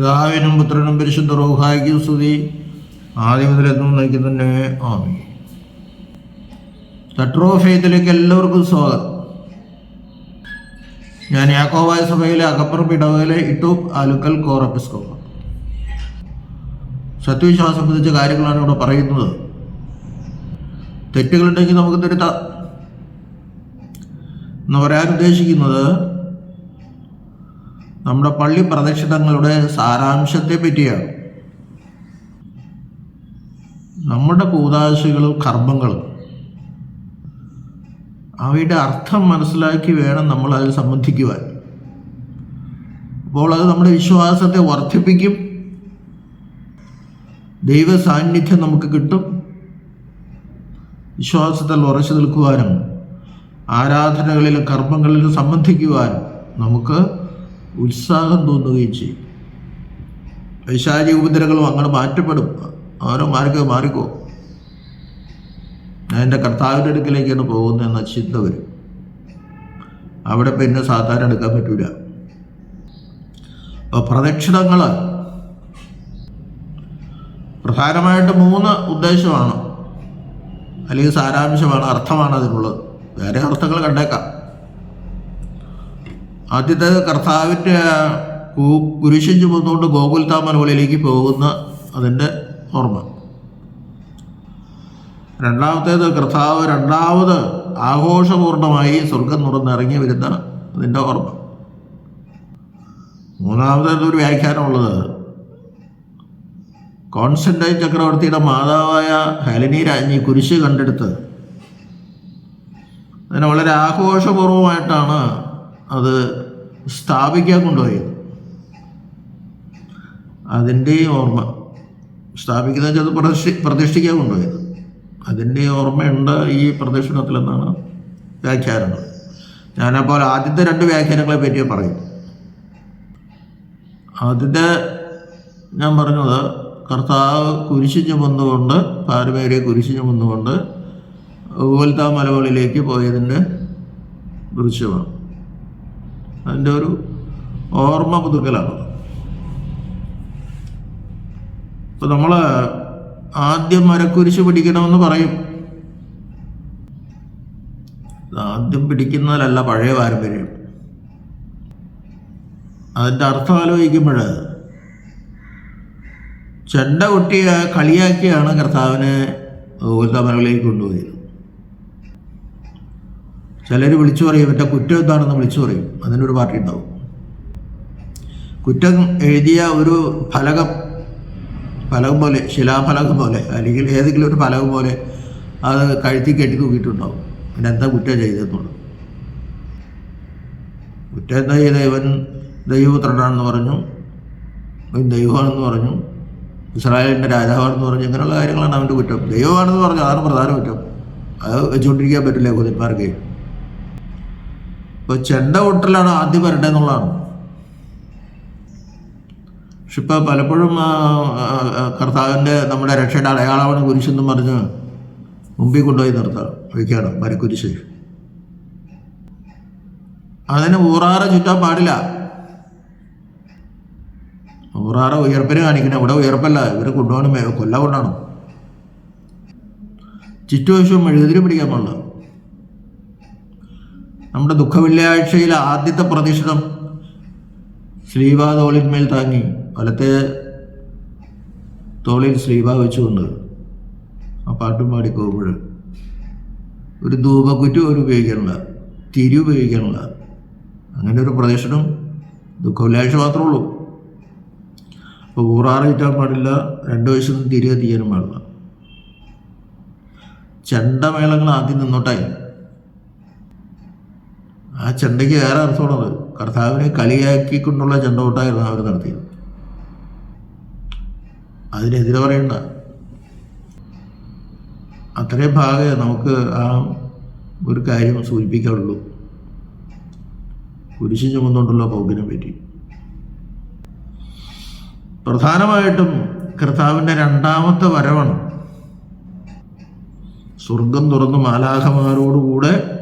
പിതാവിനും പുത്രനും പരിശുദ്ധ റോഹായിക്കും സ്തുതി. ആദ്യം മുതൽ നയിക്കും തന്നെ. ആമി തട്രോഫേത്തിലേക്ക് എല്ലാവർക്കും സ്വാഗതം. ഞാൻ യാക്കോവായ സഭയിലെ അകപ്പർ പിടവയിലെ ഇട്ടൂപ്പ് ആലുക്കൽ കോറപ്പിസ്കോപ്പ. സത്യവിശ്വാസം സംബന്ധിച്ച കാര്യങ്ങളാണ് ഇവിടെ പറയുന്നത്. തെറ്റുകളുണ്ടെങ്കിൽ നമുക്ക് തിരുത്താം. എന്ന് പറയാൻ ഉദ്ദേശിക്കുന്നത് നമ്മുടെ പള്ളി പ്രദക്ഷിണങ്ങളുടെ സാരാംശത്തെ പറ്റിയാണ് നമ്മുടെ കൂതാശകളും കർമ്മങ്ങളും. അവയുടെ അർത്ഥം മനസ്സിലാക്കി വേണം നമ്മൾ അതിൽ സംബന്ധിക്കുവാൻ. അപ്പോൾ അത് നമ്മുടെ വിശ്വാസത്തെ വർദ്ധിപ്പിക്കും. ദൈവ സാന്നിധ്യം നമുക്ക് കിട്ടും. വിശ്വാസത്തിൽ ഉറച്ചു നിൽക്കുവാനും ആരാധനകളിലും കർമ്മങ്ങളിലും സംബന്ധിക്കുവാനും നമുക്ക് ഉത്സാഹം തോന്നുകയും ചെയ്യും. പൈശാചിക ഉപദ്രവങ്ങളും അങ്ങനെ മാറ്റപ്പെടും. ഓരോ മാറിക്കോ മാറിക്കോ. ഞാൻ എന്റെ കർത്താവിന്റെ അടുക്കലേക്കാണ് പോകുന്നത് എന്ന ചിന്ത വരും. അവിടെ പിന്നെ സാധാരണ എടുക്കാൻ പറ്റൂല. അപ്പോൾ പ്രദക്ഷിണങ്ങൾ പ്രധാനമായിട്ട് മൂന്ന് ഉദ്ദേശമാണ്. അല്ലെങ്കിൽ സാരാംശമാണ് അർത്ഥമാണ് അതിനുള്ളത്. വേറെ അർത്ഥങ്ങൾ കണ്ടേക്കാം. ആദ്യത്തെ കർത്താവിന്റെ കുരിശൻ ചുമന്നുകൊണ്ട് ചുമന്നുകൊണ്ട് ഗോകുൽത്താമലകളിലേക്ക് പോകുന്ന അതിന്റെ ഓർമ്മ. രണ്ടാമത്തേത് കർത്താവ് രണ്ടാമത് ആഘോഷപൂർണമായി സ്വർഗം തുറന്നിറങ്ങി വരുന്ന അതിന്റെ ഓർമ്മ. മൂന്നാമത്തേത് ഒരു വ്യാഖ്യാനമുള്ളത്. കോൺസ്റ്റന്റൈൻ ചക്രവർത്തിയുടെ മാതാവായ ഹെലനി രാജ്ഞി കുരിശ് കണ്ടെടുത്ത്. അതിനെ വളരെ ആഘോഷപൂർവമായിട്ടാണ് അത് സ്ഥാപിക്കാൻ കൊണ്ടുപോയത്. അതിന്റെ ഓർമ്മ സ്ഥാപിക്കുന്ന വെച്ചാൽ അത് പ്രതിഷ്ഠി പ്രതിഷ്ഠിക്കാൻ കൊണ്ടുപോയത്. അതിന്റെ ഓർമ്മയുണ്ട് ഈ പ്രദക്ഷിണത്തിലെന്നാണ് വ്യാഖ്യാനങ്ങൾ. ഞാനപ്പോൾ ആദ്യത്തെ രണ്ട് വ്യാഖ്യാനങ്ങളെ പറ്റിയേ പറയും. ആദ്യത്തെ ഞാൻ പറഞ്ഞത് കർത്താവ് കുരിശു ചുമന്നുകൊണ്ട് പാരമേരെ കുരിശു ചുമന്നുകൊണ്ട് ഉപൽത്താ മലകളിലേക്ക് പോയതിന്റെ ദൃശ്യമാണ്. അതിന്റെ ഒരു ഓർമ്മ പുതുക്കലാണ്. ഇപ്പം നമ്മൾ ആദ്യം മരക്കുരിശ് പിടിക്കണമെന്ന് പറയും. ആദ്യം പിടിക്കുന്നതിലല്ല പഴയ പാരമ്പര്യം. അതിന്റെ അർത്ഥം ആലോചിക്കുമ്പോൾ ചെണ്ട കുട്ടിയെ കളിയാക്കിയാണ് കർത്താവിനെ ഉൽത്തമലകളിലേക്ക് കൊണ്ടുപോയത്. ചിലർ വിളിച്ചു പറയും ഇവരുടെ കുറ്റം എന്താണെന്ന് വിളിച്ചു പറയും. അതിനൊരു പാർട്ടി ഉണ്ടാവും. കുറ്റം എഴുതിയ ഒരു ഫലകം ഫലകം പോലെ ശിലാഫലകം പോലെ അല്ലെങ്കിൽ ഏതെങ്കിലും ഒരു ഫലകം പോലെ അത് കഴുത്തി കെട്ടി തൂക്കിയിട്ടുണ്ടാവും. പിന്നെ എന്താ കുറ്റം ചെയ്തെന്നുള്ളു കുറ്റം എന്താ ചെയ്ത ഇവൻ ദൈവപുത്രനാണെന്ന് പറഞ്ഞു. ഇവൻ ദൈവമാണെന്ന് പറഞ്ഞു. ഇസ്രായേലിന്റെ രാജാവാണെന്ന് പറഞ്ഞു. ഇങ്ങനെയുള്ള കാര്യങ്ങളാണ് അവന്റെ കുറ്റം. ദൈവമാണെന്ന് പറഞ്ഞു. അതാണ് പ്രധാന കുറ്റം. അത് വെച്ചുകൊണ്ടിരിക്കാൻ പറ്റില്ല കുതിന്മാർക്ക് ഇപ്പോൾ ചെണ്ട പൊട്ടലാണ് ആദ്യം വരേണ്ടതെന്നുള്ളതാണ് പക്ഷെ ഇപ്പോൾ പലപ്പോഴും കർത്താവിന്റെ നമ്മുടെ രക്ഷയുടെ അടയാളമാണ് കുരിശെന്നും പറഞ്ഞ് മുമ്പിൽ കൊണ്ടുപോയി നിർത്താം വയ്ക്കാണ് മരക്കുരിശ്. അതിന് ഊറാറ ചുറ്റാൻ പാടില്ല. ഊറാറ ഉയർപ്പിന് കാണിക്കണം ഇവിടെ ഉയർപ്പല്ല ഇവർ കൊണ്ടുപോകണം കൊല്ല കൊണ്ടാണ്. ചുറ്റുവശവും എഴുതിരി പിടിക്കാൻ പാടില്ല. നമ്മുടെ ദുഃഖ വെള്ളിയാഴ്ചയിലെ ആദ്യത്തെ പ്രതിഷ്ഠം സ്ലീവ തോളിന്മേൽ താങ്ങി. വലത്തെ തോളിൽ സ്ലീവ വെച്ചുകൊണ്ട് ആ പാട്ടും പാടി പോകുമ്പോൾ ഒരു ധൂപക്കുറ്റി ഒരു ഉപയോഗിക്കണില്ല തിരി ഉപയോഗിക്കണില്ല അങ്ങനെ ഒരു പ്രദർശനം ദുഃഖവില്ലാഴ്ച മാത്രമേ ഉള്ളൂ. അപ്പോൾ ഊറാറ് കിട്ടാൻ പാടില്ല രണ്ട് വയസ്സൊന്നും തിരി കത്തിക്കാനും പാടില്ല. ചെണ്ടമേളങ്ങൾ ആദ്യം നിന്നോട്ടായി. ആ ചെണ്ടയ്ക്ക് വേറെ അർത്ഥമുള്ളത്. കർത്താവിനെ കളിയാക്കിക്കൊണ്ടുള്ള ചെണ്ടോട്ടായിരുന്നു അവർ നടത്തിയത്. അതിനെതിരെ പറയണ്ട. അത്രയും ഭാഗമേ നമുക്ക് ആ ഒരു കാര്യം സൂചിപ്പിക്കാറുള്ളൂ കുരിശ് ചുമന്നുകൊണ്ടുള്ള പൗകിനെ പറ്റി. പ്രധാനമായിട്ടും കർത്താവിന്റെ രണ്ടാമത്തെ വരവാണ്. സ്വർഗം തുറന്ന് മാലാഖമാരോടുകൂടെ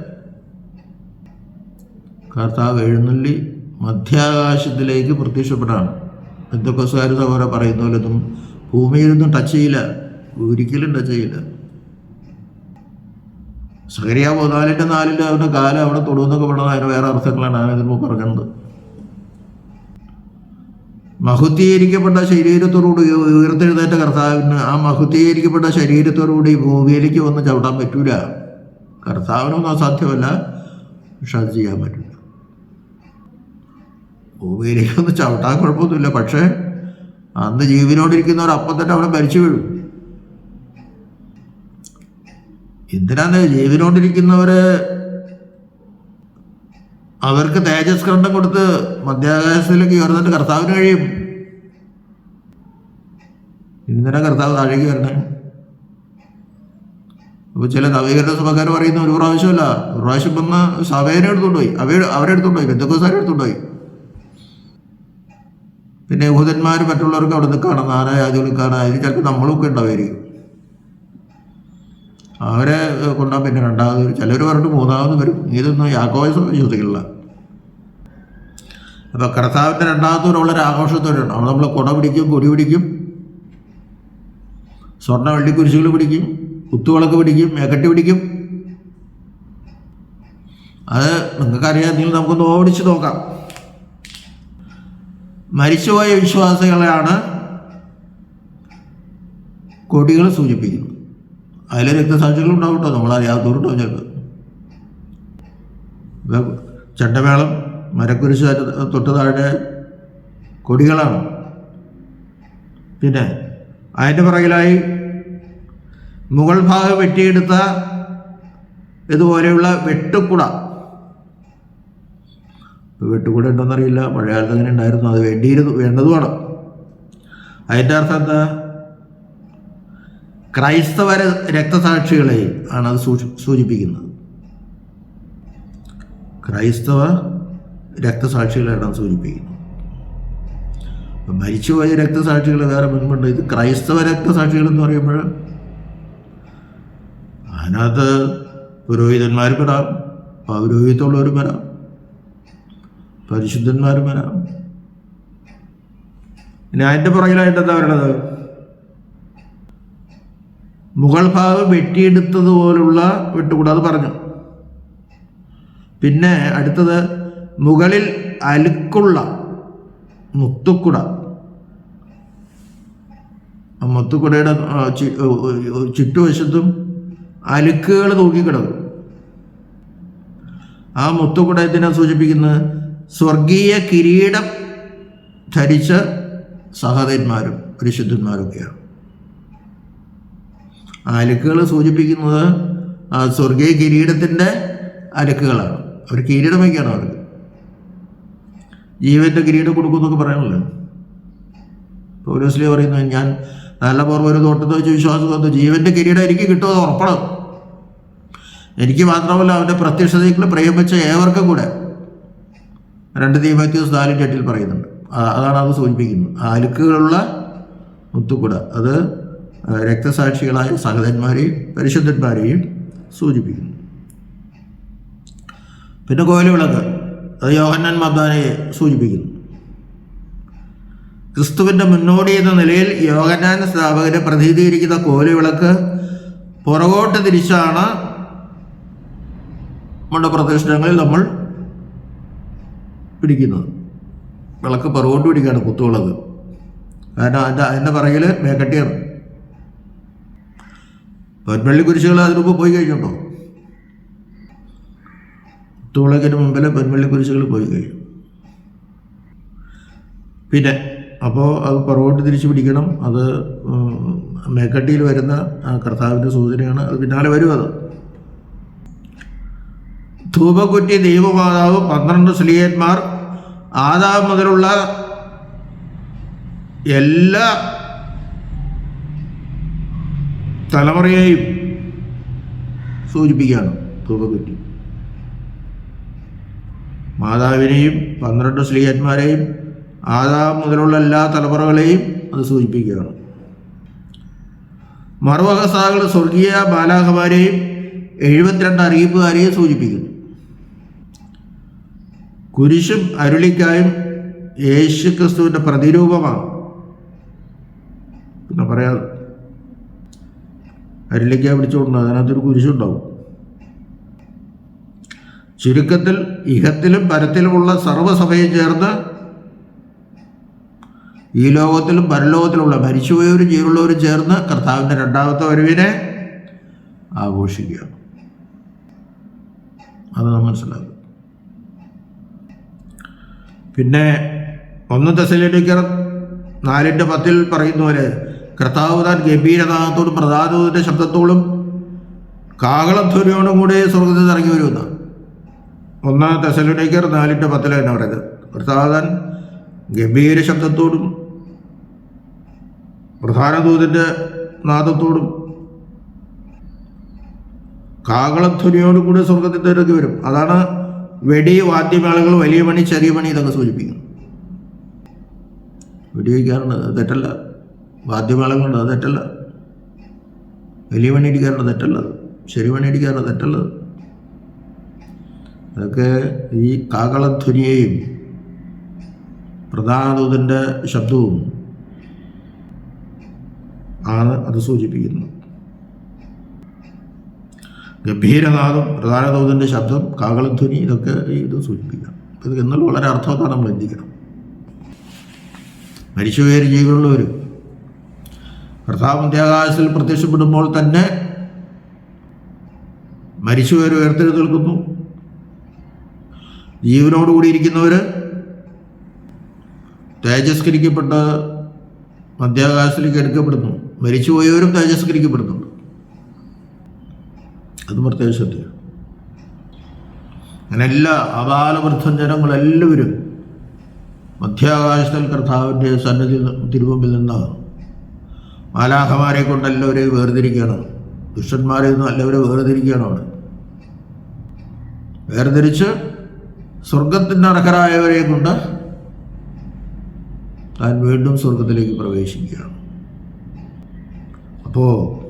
കർത്താവ് എഴുന്നള്ളി മധ്യാകാശത്തിലേക്ക് പ്രത്യക്ഷപ്പെടാണ്. എന്തൊക്കെ പോലെ പറയുന്ന പോലെ ഒന്നും ഭൂമിയിലൊന്നും ടച്ച് ചെയ്യില്ല. ഒരിക്കലും ടച്ച് ചെയ്യില്ല. സഹരിയ പതിനാലിന്റെ നാലിൽ അവരുടെ കാലം അവിടെ തൊടുന്നൊക്കെ പറഞ്ഞത് അതിന് വേറെ അർത്ഥങ്ങളാണ്. ഞാൻ മുമ്പ് പറഞ്ഞത്. മഹുദ്ധീകരിക്കപ്പെട്ട ശരീരത്തോടുകൂടി ഉയർത്തെഴുന്നേറ്റ കർത്താവിന് ആ മഹുദ്ധീകരിക്കപ്പെട്ട ശരീരത്തോടുകൂടി ഭൂമിയിലേക്ക് വന്ന് ചവിടാൻ പറ്റൂല. കർത്താവിനൊന്നും അസാധ്യമല്ല. പക്ഷെ അത് ചെയ്യാൻ പറ്റില്ല ഭൂമിയിലേക്ക് ഒന്ന് ചവിട്ടാൻ കുഴപ്പമൊന്നുമില്ല. പക്ഷേ അന്ന് ജീവനോടിരിക്കുന്നവർ അപ്പം തന്നെ അവിടെ മരിച്ചു വീഴും. എന്തിനാന്ന് ജീവനോടിരിക്കുന്നവര് അവർക്ക് തേജസ്കരണം കൊടുത്ത് മധ്യാകാശത്തിലേക്ക് ഉയർന്നിട്ട് കർത്താവിന് കഴിയും? ഇന്നലെ കർത്താവ് താഴേക്ക് വരണേ? അപ്പോൾ ചില നവീകരണ സഭക്കാർ പറയുന്ന ഒരു പ്രാവശ്യമല്ല ഒരു പ്രാവശ്യം വന്ന് സഭേനെ എടുത്തുകൊണ്ടുപോയി പോയി. അവ അവരെടുത്തുകൊണ്ട് ബന്ധുക്കോസാരെ എടുത്തുകൊണ്ട് പോയി. പിന്നെ യഹൂദന്മാർ മറ്റുള്ളവർക്ക് അവിടെ നിൽക്കണം നാനായാദികൾ കാണാൻ ചിലപ്പോൾ നമ്മളൊക്കെ ഉണ്ടാവുമായിരിക്കും. അവരെ കൊണ്ടാൽ പിന്നെ രണ്ടാമത് ചിലർ പറഞ്ഞിട്ട് മൂന്നാമത് വരും. ഇതൊന്നും ആഘോഷം വിശ്വസിക്കില്ല അപ്പോൾ കർത്താവിന്റെ രണ്ടാമത്തെ വളരെ ആഘോഷത്തോടെയാണ്. അവിടെ നമ്മൾ കുട പിടിക്കും കൊടി പിടിക്കും. സ്വർണ വെള്ളിക്കുരിശുകൾ പിടിക്കും. കുത്തുവിളക്ക് പിടിക്കും. മേക്കട്ടി പിടിക്കും. അത് നിങ്ങൾക്കറിയാമെങ്കിൽ നമുക്കൊന്ന് ഓടിച്ച് നോക്കാം. മരിച്ചുപോയ വിശ്വാസികളെയാണ് കൊടികൾ സൂചിപ്പിക്കുന്നത്. അതിലെ രക്തസാക്ഷികൾ ഉണ്ടാവും കേട്ടോ. നമ്മളറിയാത്തവരുണ്ടോ ചേട്ട് ചട്ടമേളം മരക്കുരിശ് തൊട്ട് താഴെ കൊടികളാണ്. പിന്നെ അതിന്റെ പുറകിലായി മുകൾ ഭാഗം വെട്ടിയെടുത്ത ഇതുപോലെയുള്ള വെട്ടുക്കുട വെട്ടുകൂടെ ഉണ്ടോയെന്നറിയില്ല പഴയ കാലത്ത് അങ്ങനെ ഉണ്ടായിരുന്നു. അത് വേണ്ടിയിരുന്നു വേണ്ടതുമാണ്. അതിന്റെ അർത്ഥം എന്താ? ക്രൈസ്തവ രക്തസാക്ഷികളെ ആണ് അത് സൂചി- സൂചിപ്പിക്കുന്നത്. ക്രൈസ്തവ രക്തസാക്ഷികളെയാണ് സൂചിപ്പിക്കുന്നത്. മരിച്ചുപോയ രക്തസാക്ഷികൾ വേറെ മുൻപുണ്ട്. ഇത് ക്രൈസ്തവ രക്തസാക്ഷികൾ എന്ന് പറയുമ്പോൾ അതിനകത്ത് പുരോഹിതന്മാർ വരാം പൗരോഹിത്യമുള്ളവരും വരാം പരിശുദ്ധന്മാരും വരാം. ഇനി അതിന്റെ പുറകിലായിട്ട് എന്താ പറയണത്? മുഗൾ ഭാഗം വെട്ടിയെടുത്തതുപോലുള്ള വിട്ടുകൂടാതെ പറഞ്ഞു. പിന്നെ അടുത്തത് മുകളിൽ അലുക്കുള്ള മുത്തുക്കുട. മുത്തുക്കുടയുടെ ചുറ്റുവശത്തും അലുക്കുകൾ തൂക്കിക്കിടക്കും. ആ മുത്തുക്കുട എന്തിനാ സൂചിപ്പിക്കുന്നത്? സ്വർഗീയ കിരീടം ധരിച്ച സഹോദരന്മാരും പരിശുദ്ധന്മാരൊക്കെയാണ് അലുക്കുകൾ സൂചിപ്പിക്കുന്നത് സ്വർഗീയ കിരീടത്തിന്റെ അലക്കുകളാണ്. അവർ കിരീടം വയ്ക്കുകയാണ് അവർക്ക് ജീവന്റെ കിരീടം കൊടുക്കുമെന്നൊക്കെ പറയാനല്ലോ പൗലോസ്ലി പറയുന്നത് ഞാൻ നല്ല പൂർവം ഒരു തോട്ടത്തെ വെച്ച് വിശ്വാസം വന്നു ജീവന്റെ കിരീടം എനിക്ക് കിട്ടുമെന്ന് ഉറപ്പണം. എനിക്ക് മാത്രമല്ല അവന്റെ പ്രത്യക്ഷതയ്ക്കുള്ള പ്രേമിച്ച ഏവർക്കും കൂടെ രണ്ട് തീമത്യൂസ് നാലിന്റെ എട്ടിൽ പറയുന്നുണ്ട്. അതാണ് അത് സൂചിപ്പിക്കുന്നത്. ആലുക്കുകളുള്ള മുത്തുക്കുട അത് രക്തസാക്ഷികളായ സഹതന്മാരെയും പരിശുദ്ധന്മാരെയും സൂചിപ്പിക്കുന്നു. പിന്നെ കോലുവിളക്ക് അത് യോഹന്നാൻ മദ്ദാനയെ സൂചിപ്പിക്കുന്നു. ക്രിസ്തുവിന്റെ മുന്നോടി എന്ന നിലയിൽ യോഗനാൻ സ്ഥാപകരെ പ്രതീതിയിരിക്കുന്ന കോലുവിളക്ക് പുറകോട്ട് തിരിച്ചാണ് നമ്മുടെ പ്രദർശനങ്ങളിൽ നമ്മൾ പിടിക്കുന്നത്. വിളക്ക് പറവോട്ട് പിടിക്കുകയാണ് കുത്തുവിളക്ക് കാരണം അതിന്റെ അതിന്റെ പിറകിൽ മേക്കട്ടിയർ പൊന്മള്ളി കുരിശുകൾ അതിന് പോയി കഴിഞ്ഞുണ്ടോ കുത്തുവിളക്കിന് മുമ്പിൽ പൊന്മള്ളി കുരിശുകൾ പോയി കഴിഞ്ഞു. പിന്നെ അപ്പോൾ അത് പുറകോട്ട് തിരിച്ചു പിടിക്കണം. അത് മേക്കട്ടിയിൽ വരുന്ന കർത്താവിന്റെ സൂചനയാണ്. അത് പിന്നാലെ വരും അത്. ധൂപക്കുറ്റി ദൈവമാതാവ് പന്ത്രണ്ട് സ്ലീയന്മാർ ആദാം മുതലുള്ള എല്ലാ തലമുറയെയും സൂചിപ്പിക്കുകയാണ് ധൂപക്കുറ്റി മാതാവിനെയും പന്ത്രണ്ട് സ്ത്രീയന്മാരെയും ആദാം മുതലുള്ള എല്ലാ തലമുറകളെയും അത് സൂചിപ്പിക്കുകയാണ്. മറുവകസാകൾ സ്വർഗീയ ബാലാഹമാരെയും എഴുപത്തിരണ്ട് അറിയിപ്പുകാരെയും സൂചിപ്പിക്കുന്നു. കുരിശും അരുളിക്കായും യേശു ക്രിസ്തുവിന്റെ പ്രതിരൂപമാണ്. പിന്നെ പറയാതെ അരുളിക്കായ പിടിച്ചുകൊണ്ട് അതിനകത്തൊരു കുരിശുണ്ടാവും. ചുരുക്കത്തിൽ ഇഹത്തിലും പരത്തിലുമുള്ള സർവസഭയും ചേർന്ന് ഈ ലോകത്തിലും പരലോകത്തിലുള്ള മരിച്ചുപോയവരും ജീവനുള്ളവരും ചേർന്ന് കർത്താവിന്റെ രണ്ടാമത്തെ വരവിനെ ആഘോഷിക്കുകയാണ്. അത് നാം മനസ്സിലാക്കും പിന്നെ ഒന്ന് തെസലിക്കർ നാലിന്റെ പത്തിൽ പറയുന്ന പോലെ കർത്താവ് താൻ ഗംഭീരനാഥത്തോടും പ്രധാനത്തിന്റെ ശബ്ദത്തോടും കാകളധ്വനിയോടും കൂടെ സ്വർഗത്തിൽ ഇറങ്ങി വരുമെന്ന്. ഒന്ന് തെസലുനേക്കർ നാലിന്റെ തന്നെ പറയുന്നത്. കർത്താവ് താൻ ഗംഭീര ശബ്ദത്തോടും പ്രധാന നാദത്തോടും കാകളധ്വനിയോടും കൂടി സ്വർഗത്തിൽ നിന്ന് ഇറങ്ങി വരും. അതാണ് വെടി വാദ്യമേളകൾ വലിയ പണി ചെറിയ പണി ഇതൊക്കെ സൂചിപ്പിക്കുന്നു. വെടിവെക്കാറുണ്ട് അത് തെറ്റല്ല. വാദ്യമേളങ്ങളുണ്ട് അത് തെറ്റല്ല. വലിയ പണി അടിക്കാറുണ്ട് തെറ്റല്ലത് ചെറിയ പണി അടിക്കാറുണ്ട് തെറ്റല്ലത് അതൊക്കെ ഈ കാകളധ്വനിയെയും പ്രധാനദൂതന്റെ ശബ്ദവും ആണ് അത് സൂചിപ്പിക്കുന്നത്. ഗംഭീരനാദം പ്രധാനദൂതന്റെ ശബ്ദം കാകളധ്വനി ഇതൊക്കെ ഇത് സൂചിപ്പിക്കാം ഇത് എന്നാൽ വളരെ അർത്ഥവത്താണ് നമ്മൾ ചിന്തിക്കണം. മരിച്ചുപോയ ജീവനുള്ളവർ കർത്താവ് അന്ത്യാകാശത്തിൽ പ്രത്യക്ഷപ്പെടുമ്പോൾ തന്നെ മരിച്ചുപോയവർ ഉയർത്തെഴുന്നേൽക്കുന്നു. ജീവനോടുകൂടിയിരിക്കുന്നവർ തേജസ്കരിക്കപ്പെട്ട് മധ്യാകാശത്തിലേക്ക് എടുക്കപ്പെടുന്നു. മരിച്ചുപോയവരും തേജസ്കരിക്കപ്പെടുന്നുണ്ട്. അത് പ്രത്യേക ശ്രദ്ധയാണ്. അങ്ങനെ എല്ലാ അപാലവൃദ്ധം ജനങ്ങളെല്ലാവരും മധ്യാകാശത്തിൽ കർത്താവിന്റെ സന്നിധി തിരുമുമ്പിൽ നിന്ന് മാലാഹമാരെ കൊണ്ട് എല്ലാവരെയും വേർതിരിക്കണം ദുഷ്ടന്മാരെ നിന്നും എല്ലാവരും വേർതിരിക്കണം അവിടെ. വേർതിരിച്ച് സ്വർഗത്തിന്റെ അർഹരായവരെ കൊണ്ട് താൻ വീണ്ടും സ്വർഗത്തിലേക്ക് പ്രവേശിക്കുകയാണ്. അപ്പോൾ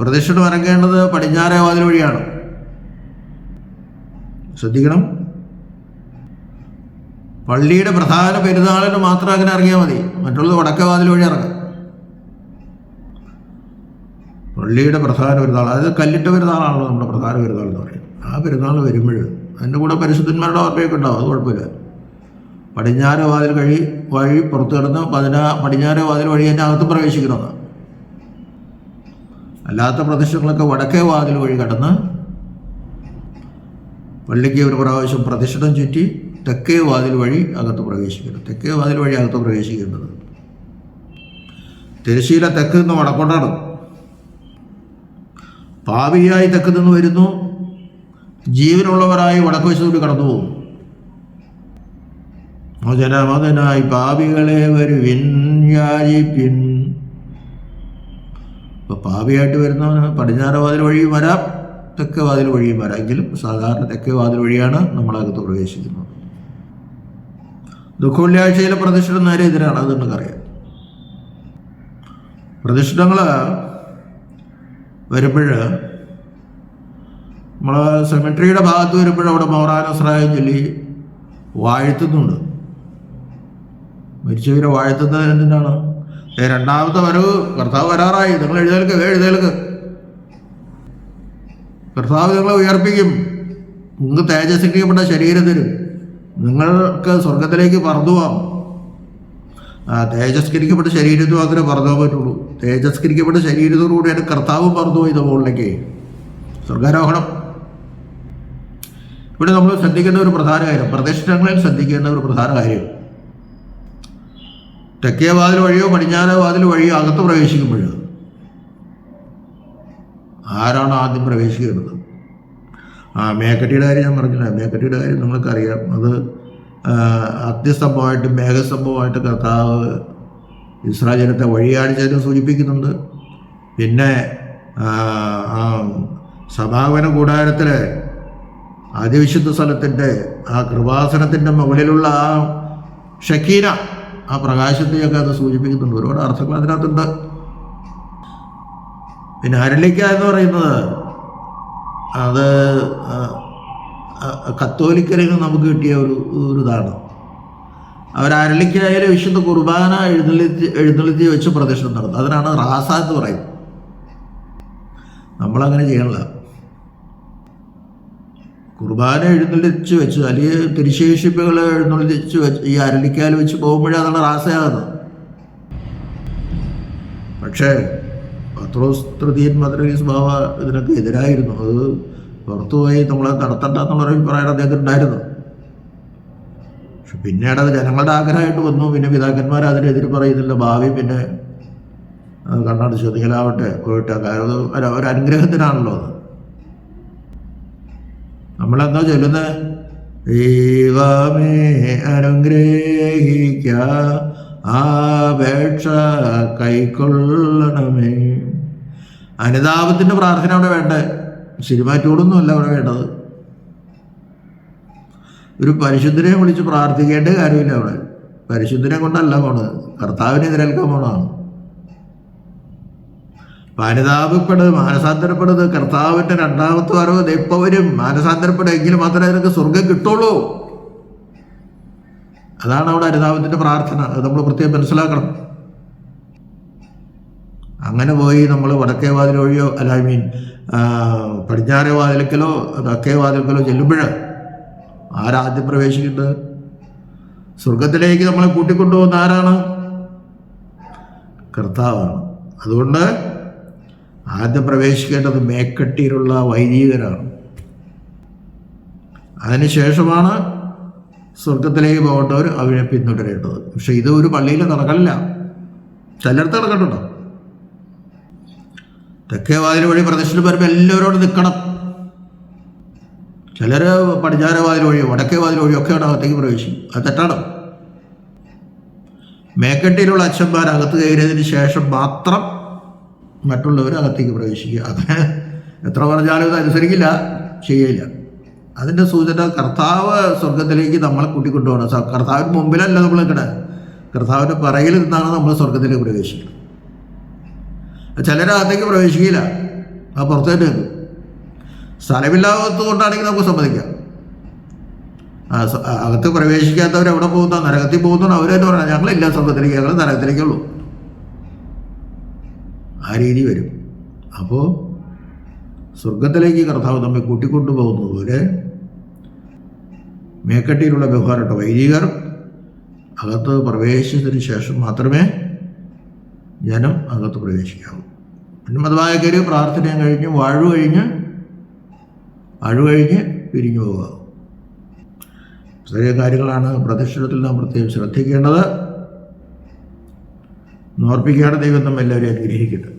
പ്രദക്ഷിണം ഇറങ്ങേണ്ടത് പടിഞ്ഞാറേ വാതിൽ വഴിയാണ്. ശ്രദ്ധിക്കണം. പള്ളിയുടെ പ്രധാന പെരുന്നാളിന് മാത്രം അങ്ങനെ ഇറങ്ങിയാൽ മതി. മറ്റുള്ളത് വടക്കേ വാതിൽ വഴി ഇറങ്ങാം. പള്ളിയുടെ പ്രധാന പെരുന്നാൾ അതായത് കല്ലിട്ട പെരുന്നാളാണല്ലോ നമ്മുടെ പ്രധാന പെരുന്നാൾ എന്ന് പറയുന്നത്. ആ പെരുന്നാൾ വരുമ്പോൾ അതിന്റെ കൂടെ പരിശുദ്ധന്മാരുടെ ഓർമ്മയൊക്കെ ഉണ്ടാവും അത് കുഴപ്പമില്ല. പടിഞ്ഞാറ് വാതിൽ കഴി വഴി പുറത്തു കിടന്ന് പതിനാ പടിഞ്ഞാറ് വാതിൽ വഴി എന്റെ അകത്ത് പ്രവേശിക്കണമെന്ന്. അല്ലാത്ത പ്രദക്ഷിണങ്ങളൊക്കെ വടക്കേ വാതിൽ വഴി കടന്ന് പള്ളിക്ക് ഒരു പ്രാവശ്യം പ്രദക്ഷിണം ചുറ്റി തെക്കേ വാതിൽ വഴി അകത്ത് പ്രവേശിക്കണം തെക്കേ വാതിൽ വഴി അകത്ത് പ്രവേശിക്കേണ്ടത് തിരശ്ശീല തെക്ക് നിന്ന് വടക്കോട്ടാണ്. പാവിയായി തെക്ക് നിന്ന് വരുന്നു. ജീവനുള്ളവരായി വടക്കുവശത്തോട് കടന്നു പോകും മോചനമതനായി പാപികളെ വരുവിൻ ഇപ്പൊ പാവിയായിട്ട് വരുന്നവന് പടിഞ്ഞാറ് വാതിൽ വഴിയും വരാം തെക്കേ വാതിൽ വഴിയും വരാം. എങ്കിലും സാധാരണ തെക്കേ വാതിൽ വഴിയാണ് നമ്മളകത്ത് പ്രവേശിക്കുന്നത്. ദുഃഖവെള്ളിയാഴ്ചയിലെ പ്രദക്ഷിണം നേരെ എതിരാണ് അത് നമുക്കറിയാം പ്രതിഷ്ഠങ്ങൾ വരുമ്പോൾ നമ്മൾ സെമിട്രിയുടെ ഭാഗത്ത് വരുമ്പോൾ അവിടെ മൗറാനസ്രായം ചൊല്ലി വാഴ്ത്തുന്നുണ്ട്. മരിച്ചവരെ വാഴ്ത്തുന്നത് എന്തിനാണ്? രണ്ടാമത്തെ വരവ് കർത്താവ് വരാറായി. നിങ്ങൾ എഴുതേൽക്ക് എഴുതേൽക്ക്. കർത്താവ് നിങ്ങളെ ഉയർപ്പിക്കും. നിങ്ങൾക്ക് തേജസ്സിക്കപ്പെട്ട ശരീരം തരും നിങ്ങൾക്ക് സ്വർഗത്തിലേക്ക് പറന്നു ആ തേജസ്കരിക്കപ്പെട്ട ശരീരത്തിൽ മാത്രമേ പറന്നു പറ്റുള്ളൂ. തേജസ്കരിക്കപ്പെട്ട ശരീരത്തോടുകൂടിയാണ് കർത്താവ് പറന്നു പോയത് മുകളിലേക്ക്. സ്വർഗാരോഹണം. ഇവിടെ നമ്മൾ ശ്രദ്ധിക്കേണ്ട ഒരു പ്രധാന കാര്യം പ്രദക്ഷിണങ്ങളിൽ ശ്രദ്ധിക്കേണ്ട ഒരു പ്രധാന കാര്യം. തെക്കേ വാതിൽ വഴിയോ പടിഞ്ഞാറേ വാതിൽ വഴിയോ അകത്ത് പ്രവേശിക്കുമ്പോൾ ആരാണ് ആദ്യം പ്രവേശിക്കേണ്ടത് ആ മേക്കട്ടിയുടെ കാര്യം ഞാൻ പറഞ്ഞില്ല. മേക്കട്ടിയുടെ കാര്യം നിങ്ങൾക്കറിയാം. അത് അത്യസ്തംഭമായിട്ട് മേഘസ്തംഭമായിട്ട് കർത്താവ് ഇസ്രായേൽ ജനത്തെ വഴിയാടിച്ചതിനെ സൂചിപ്പിക്കുന്നുണ്ട്. പിന്നെ ആ സമാപന കൂടാരത്തിലെ അതിവിശുദ്ധ സ്ഥലത്തിന്റെ ആ കൃപാസനത്തിന്റെ മുകളിലുള്ള ആ ഷക്കീന ആ പ്രകാശത്തെയൊക്കെ അത് സൂചിപ്പിക്കുന്നുണ്ട് ഒരുപാട് അർത്ഥങ്ങൾ അതിനകത്തുണ്ട്. പിന്നെ അരളിക്ക എന്ന് പറയുന്നത് അത് നിന്ന് നമുക്ക് കിട്ടിയ ഒരു ഒരു ഇതാണ് അവർ അരളിക്കായാലും വിശുദ്ധ കുർബാന എഴുന്നള്ളി എഴുന്നള്ളി വെച്ച് പ്രദക്ഷിണം നടത്തും. അതിനാണ് റാസ എന്ന് പറയുന്നത്. നമ്മളങ്ങനെ ചെയ്യണില്ല. കുർബാന എഴുന്നള്ളിച്ച് വെച്ച് അല്ലെങ്കിൽ തിരുശേഷിപ്പുകൾ എഴുന്നള്ളിച്ച് വെച്ച് ഈ അരളിക്കാൽ വെച്ച് പോകുമ്പോഴാണ് റാസയാകുന്നത്. പക്ഷേ പത്രോസ് തൃതീയൻ മദ്രഗീസ് ബാബ ഇതിനൊക്കെ എതിരായിരുന്നു. അത് പുറത്തുപോയി നമ്മളെ നടത്തണ്ട എന്നുള്ളൊരു അഭിപ്രായം അദ്ദേഹത്തിന് ഉണ്ടായിരുന്നു പക്ഷെ പിന്നീട് അത് ജനങ്ങളുടെ ആഗ്രഹമായിട്ട് വന്നു. പിന്നെ പിതാക്കന്മാർ അതിനെതിരെ പറയുന്നില്ല ഭാവി പിന്നെ കണ്ണാട് നീലാവട്ടെ പോയിട്ട് ഒരു അനുഗ്രഹത്തിനാണല്ലോ അത്. നമ്മളെന്താ ചൊല്ലുന്നത് ദൈവമേ അനുഗ്രഹിക്ക ആപേക്ഷ കൈക്കൊള്ളണമേ. അനുതാപത്തിന്റെ പ്രാർത്ഥന അവിടെ വേണ്ടേ? സിനിമാറ്റോടൊന്നുമല്ല അവിടെ വേണ്ടത്. ഒരു പരിശുദ്ധനെ വിളിച്ച് പ്രാർത്ഥിക്കേണ്ട കാര്യമില്ല അവിടെ. പരിശുദ്ധനെ കൊണ്ടല്ല പോണത്. കർത്താവിനെ എതിരേൽക്കാൻ പോണതാണ്. അനുതാപപ്പെടുന്നത് മാനസാന്തരപ്പെടുക കർത്താവിന്റെ രണ്ടാമത്തെ വരവ് എപ്പോൾ വരും. മാനസാന്തരപ്പെടുമെങ്കിൽ മാത്രമേ നിനക്ക് സ്വർഗം കിട്ടുള്ളൂ. അതാണ് അവിടെ അനുതാപത്തിന്റെ പ്രാർത്ഥന. അത് നമ്മൾ പ്രത്യേകം മനസ്സിലാക്കണം. അങ്ങനെ പോയി നമ്മൾ വടക്കേ വാതിൽ വഴിയോ അല്ല ഐ മീൻ പടിഞ്ഞാറേ വാതിലക്കലോ തെക്കേ വാതിലക്കലോ ചെല്ലുമ്പോൾ ആരാദ്യം പ്രവേശിക്കുന്നത് സ്വർഗത്തിലേക്ക് നമ്മളെ കൂട്ടിക്കൊണ്ടുപോകുന്ന ആരാണ്? കർത്താവാണ്. അതുകൊണ്ട് ആദ്യം പ്രവേശിക്കേണ്ടത് മേക്കട്ടിയിലുള്ള വൈദികരാണ്. അതിനുശേഷമാണ് സ്വർഗത്തിലേക്ക് പോകേണ്ടവർ അവരെ പിന്തുടരേണ്ടത്. പക്ഷെ ഇത് ഒരു പള്ളിയിൽ നടക്കില്ല ചിലടത്ത് നടക്കട്ടുണ്ടോ? തെക്കേ വാതിൽ വഴി പ്രദക്ഷിണം വരുമ്പോൾ എല്ലാവരോടും നിൽക്കണം ചിലർ പടിഞ്ഞാറ വാതിൽ വഴിയോ വടക്കേ വാതിൽ വഴിയോ ഒക്കെയാണ് അകത്തേക്ക് പ്രവേശിക്കും. അത് തെറ്റാണ്. മേക്കട്ടിയിലുള്ള അച്ഛന്മാർ അകത്ത് കയറിയതിന് ശേഷം മാത്രം മറ്റുള്ളവർ അകത്തേക്ക് പ്രവേശിക്കുക. അത് എത്ര പറഞ്ഞാലും ഇത് അനുസരിക്കില്ല ചെയ്യില്ല അതിന്റെ സൂചന കർത്താവ് സ്വർഗത്തിലേക്ക് നമ്മളെ കൂട്ടിക്കൊണ്ടുപോകണം. കർത്താവിന് മുമ്പിലല്ല നമ്മൾ ഇങ്ങനെ കർത്താവിന്റെ പറയിൽ നിന്നാണ് നമ്മൾ സ്വർഗത്തിലേക്ക് പ്രവേശിക്കുന്നത്. ചിലരകത്തേക്ക് പ്രവേശിക്കില്ല. ആ പുറത്തേക്ക് നിൽക്കും. സ്ഥലമില്ലാത്തത് കൊണ്ടാണെങ്കിൽ നമുക്ക് സമ്മതിക്കാം. അകത്ത് പ്രവേശിക്കാത്തവർ എവിടെ പോകുന്ന? നരകത്തിൽ പോകുന്നു അവരെന്ന് പറഞ്ഞാൽ ഞങ്ങളില്ല സ്വർഗത്തിലേക്ക് ഞങ്ങൾ നരകത്തിലേക്കുള്ളൂ ആ രീതി വരും. അപ്പോൾ സ്വർഗത്തിലേക്ക് കർത്താവ് നമ്മെ കൂട്ടിക്കൊണ്ടു പോകുന്നത് പോലെ മേക്കട്ടിയിലുള്ള വ്യവഹാരമുണ്ട് വൈദികർ അകത്ത് പ്രവേശിച്ചതിന് ശേഷം മാത്രമേ ജനം അകത്ത് പ്രവേശിക്കാവൂ. പിന്നെ മതവായകർ പ്രാർത്ഥനയും കഴിഞ്ഞ് വാഴു കഴിഞ്ഞ് വാഴു കഴിഞ്ഞ് പിരിഞ്ഞു പോവുക ചെറിയ കാര്യങ്ങളാണ് പ്രദക്ഷിണത്തിൽ നാം പ്രത്യേകം ശ്രദ്ധിക്കേണ്ടത്. ഓർപ്പിക്കുകയാണ് ദൈവം നമ്മെല്ലാവരും അനുഗ്രഹിക്കട്ടെ.